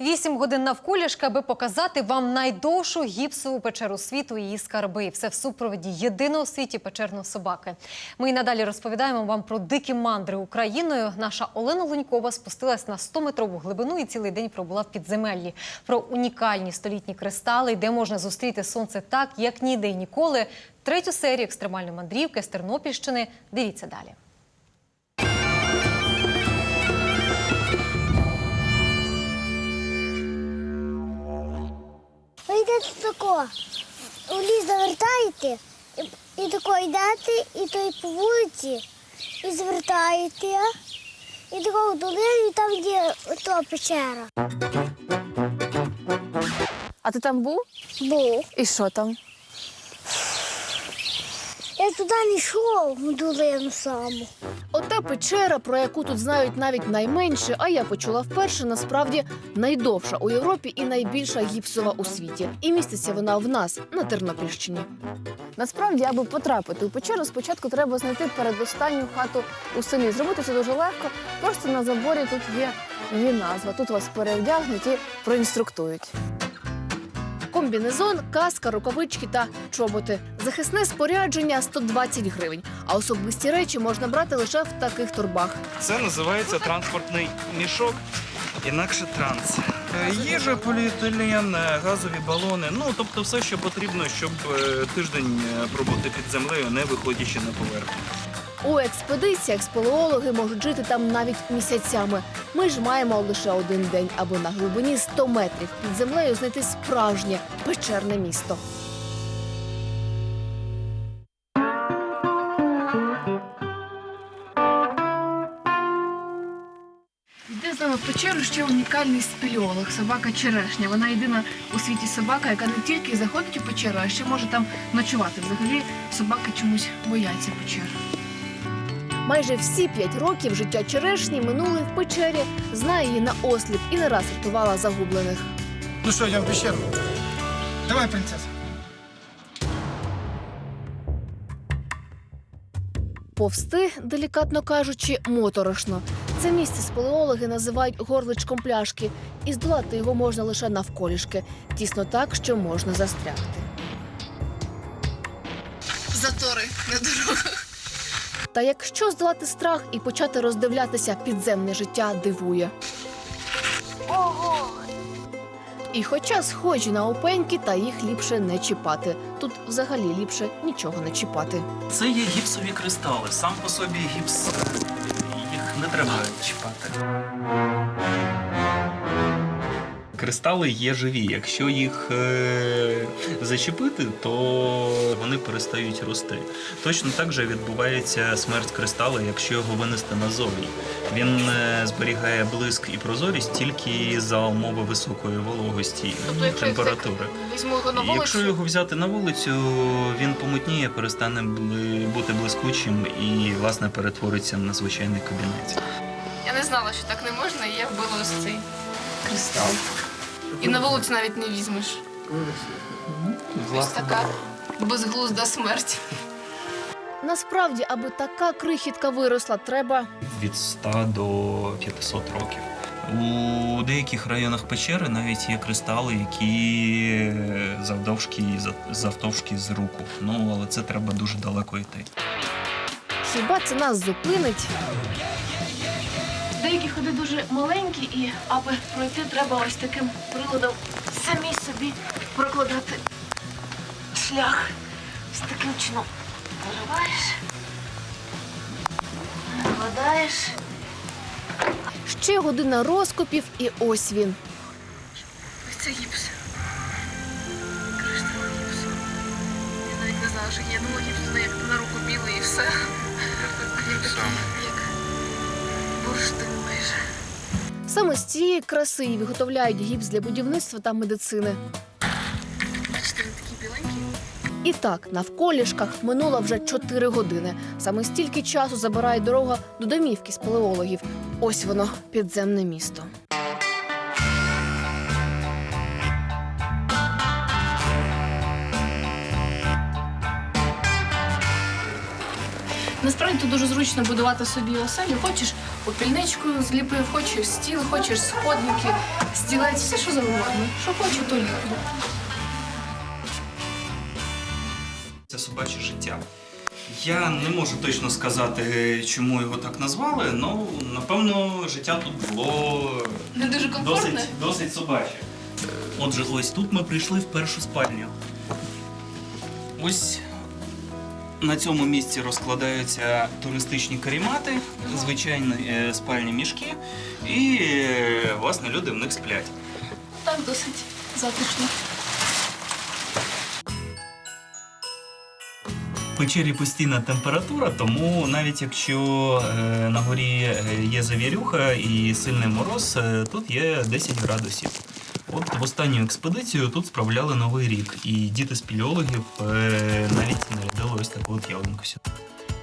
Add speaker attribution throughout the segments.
Speaker 1: Вісім годин навколішки, аби показати вам найдовшу гіпсову печеру світу і її скарби. Все в супроводі єдиного у світі печерної собаки. Ми і надалі розповідаємо вам про дикі мандри Україною. Наша Олена Лунькова спустилась на 100-метрову глибину і цілий день пробула в підземеллі. Про унікальні столітні кристали, де можна зустріти сонце так, як ніде і ніколи. Третю серію екстремальної мандрівки з Тернопільщини. Дивіться далі.
Speaker 2: Йдете тако, у ліс завертаєте, і, і тако йдете, і то й по вулиці, і звертаєте, і тако в долину, і там є то печера.
Speaker 3: А ти там був?
Speaker 2: Був.
Speaker 3: І що там?
Speaker 2: Я туди не йшов в долину саму.
Speaker 3: Ота печера, про яку тут знають навіть найменше, а я почула вперше, насправді найдовша у Європі і найбільша гіпсова у світі. І міститься вона в нас на Тернопільщині. Насправді, аби потрапити у печеру, спочатку треба знайти передостанню хату у селі. Зробити це дуже легко. Просто на заборі тут є її назва. Тут вас перевдягнуть і проінструктують. Комбінезон, каска, рукавички та чоботи. Захисне спорядження 120 гривень. А особисті речі можна брати лише в таких торбах.
Speaker 4: Це називається транспортний мішок, інакше транс. Е, Їжа, поліетилен, газові балони. Ну тобто все, що потрібно, щоб е, тиждень е, пробути під землею, не виходячи на поверхню.
Speaker 3: У експедиціях спелеологи можуть жити там навіть місяцями. Ми ж маємо лише один день, аби на глибині 100 метрів під землею знайти справжнє печерне місто.
Speaker 5: Йде з нами печеру ще унікальний спелеолог, собака черешня. Вона єдина у світі собака, яка не тільки заходить у печеру, а ще може там ночувати. Взагалі собаки чомусь бояться печер.
Speaker 3: Майже всі п'ять років життя черешні минули в печері. Знає її на осліп і не раз рятувала загублених.
Speaker 6: Ну что, идем в пещеру? Давай, принцесса.
Speaker 3: Повсти, делікатно кажучи, моторошно. Це місце спелеологи називають горличком пляшки, і здолати його можна лише навколішки, тісно так, що можна застрягти.
Speaker 5: Затори на дорогу.
Speaker 3: Та якщо здолати страх і почати роздивлятися підземне життя дивує.
Speaker 2: Ого!
Speaker 3: І хоча схожі на опеньки, та їх ліпше не чіпати. Тут взагалі ліпше нічого не чіпати.
Speaker 4: Це є гіпсові кристали. Сам по собі гіпс їх не треба чіпати. Кристали є живі. Якщо їх е, зачепити, то вони перестають рости. Точно так же відбувається смерть кристала, якщо його винести назовні. Він е, зберігає блиск і прозорість тільки за умови високої вологості і
Speaker 5: Тобто, якщо
Speaker 4: температури.
Speaker 5: візьму його на
Speaker 4: Якщо його взяти на вулицю, він помутніє, перестане бути блискучим і, власне, перетвориться на звичайний кабінець.
Speaker 5: я не знала, що так не можна, і я вбила ось цей кристал. І на вулицю навіть не візьмеш. Ось така безглузда смерть.
Speaker 3: Насправді, аби така крихітка виросла, треба
Speaker 4: Від 100 до 500 років. У деяких районах печери навіть є кристали, які завдовжки і завтовшки з руку. Ну, але це треба дуже далеко йти.
Speaker 3: хіба це нас зупинить?
Speaker 5: Деякі ходи дуже маленькі, і аби пройти, треба ось таким приладом самі собі прокладати шлях. Ось таким чином вириваєш, накладаєш.
Speaker 3: Ще година розкопів, і ось він.
Speaker 5: Ось це гіпс. Криштал гіпс. Я навіть не знала, що є. Я думала, гіпс як на руку білий і все. Як
Speaker 3: Саме з цієї краси і виготовляють гіпс для будівництва та медицини.
Speaker 5: Бачите.
Speaker 3: І так, навколішках минуло вже 4 години. Саме стільки часу забирає дорога до домівки спелеологів. Ось воно, підземне місто.
Speaker 5: Насправді тут дуже зручно будувати собі оселю. Хочеш попільничку зліпив, хочеш стіл, хочеш сходники, стілець, все що завгодно. Що хочу, то ліплю.
Speaker 4: Це собаче життя. Я не можу точно сказати, чому його так назвали, але напевно життя тут було
Speaker 5: Не дуже комфортно.
Speaker 4: досить, досить собаче. Отже, ось тут ми прийшли в першу спальню. Ось на цьому місці розкладаються туристичні карімати, звичайні е, спальні мішки, і е, власне люди в них сплять.
Speaker 5: Так досить затишно.
Speaker 4: В печері постійна температура, тому навіть якщо е, на горі є завірюха і сильний мороз, тут є 10 градусів. От в останню експедицію тут справляли новий рік, і діти спілеологів е, навіть нарядили ось таку от ялинку сюди.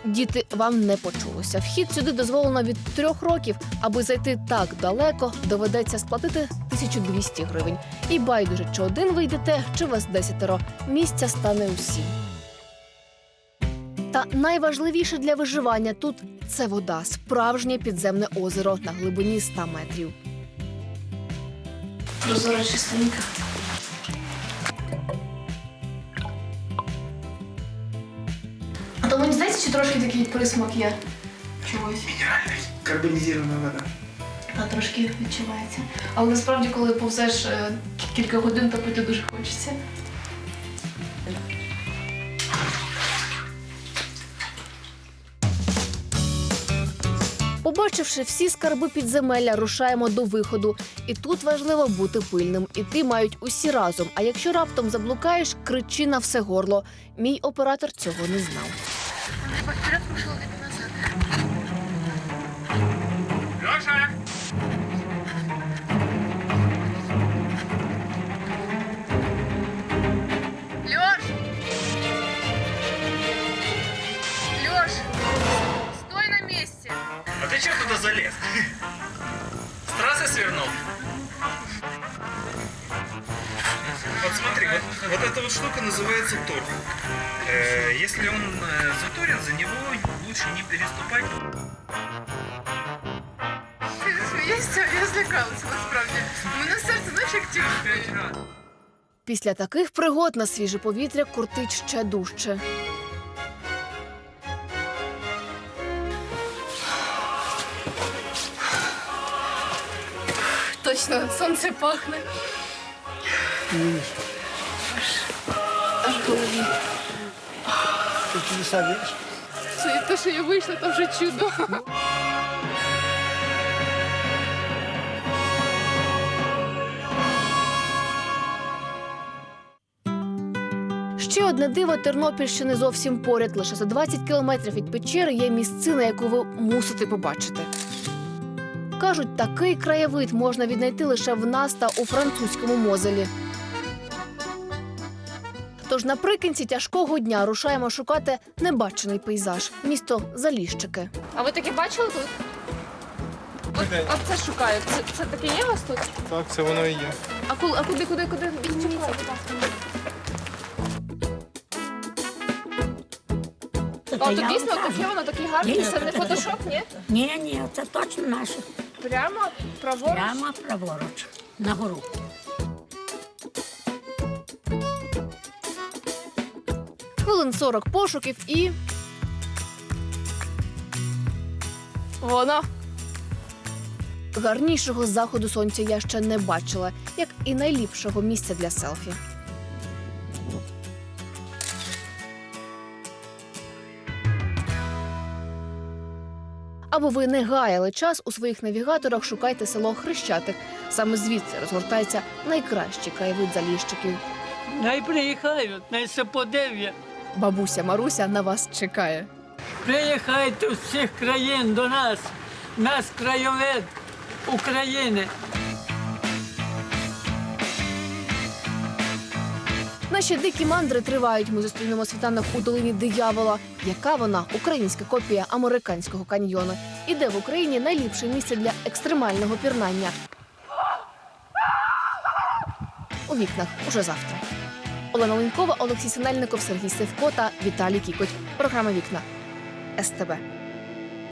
Speaker 3: Діти, вам не почулося. Вхід сюди дозволено від трьох років. Аби зайти так далеко, доведеться сплатити 1200 гривень. І байдуже, чи один вийдете, чи вас десятеро. Місця стане усім. Та найважливіше для виживання тут це вода, справжнє підземне озеро на глибині 100 метрів.
Speaker 5: Прозора чистенька. А то мені здається, чи трошки такий присмак є чогось.
Speaker 6: Мінеральний. Карбонізована вода.
Speaker 5: Та трошки відчувається. Але насправді, коли повзеш е, кілька годин, то пити дуже хочеться.
Speaker 3: Побачивши всі скарби підземелля, рушаємо до виходу. І тут важливо бути пильним. Іти мають усі разом. А якщо раптом заблукаєш, кричи на все горло. Мій оператор цього не знав.
Speaker 4: А ти чого туди заліз? З траси свернув? Вот смотри, вот, вот эта вот штука называется торг. Э, если он э, заторен, за него лучше не переступать.
Speaker 5: Ти смієшся? Я злякалася насправді. У мене серце, знаєш, як тільки.
Speaker 3: Після таких пригод на свіже повітря куртить ще дужче.
Speaker 5: Точно, сонце пахне. Аж голові. Це те, що я вийшла, то вже чудо.
Speaker 3: Ще одне диво Тернопільщини зовсім поряд. Лише за 20 кілометрів від печери є місцина, яку ви мусите побачити. Кажуть, такий краєвид можна віднайти лише в нас та у французькому мозелі. Тож наприкінці тяжкого дня рушаємо шукати небачений пейзаж місто Заліщики.
Speaker 5: А ви таке бачили тут? От, от це шукаю. Це, це таке є у вас тут?
Speaker 6: Так, це воно і є.
Speaker 5: А, куди, а куди, куди, куди? А тут дійсно таке воно такий гарний.
Speaker 7: Ні,
Speaker 5: Це не
Speaker 7: це
Speaker 5: фотошоп, ні?
Speaker 7: Ні, ні, це точно наше.
Speaker 5: Прямо праворуч.
Speaker 7: Прямо праворуч. На гору.
Speaker 3: Хвилин 40 пошуків і
Speaker 5: Воно.
Speaker 3: гарнішого заходу сонця я ще не бачила, як і найліпшого місця для селфі. Аби ви не гаяли час у своїх навігаторах, шукайте село Хрещатик. Саме звідси розгортається найкращий краєвид заліщиків.
Speaker 8: Най приїхають, най се подивлять.
Speaker 3: Бабуся Маруся на вас чекає.
Speaker 8: Приїхайте з всіх країн до нас. Нас краєвид України.
Speaker 3: Наші дикі мандри тривають. Ми зустрінемо світанок у долині диявола. Яка вона українська копія американського каньйону? І де в Україні найліпше місце для екстремального пірнання? У вікнах уже завтра. Олена Ленькова, Олексій Синельников, Сергій Севко та Віталій Кікоть. Програма Вікна СТБ.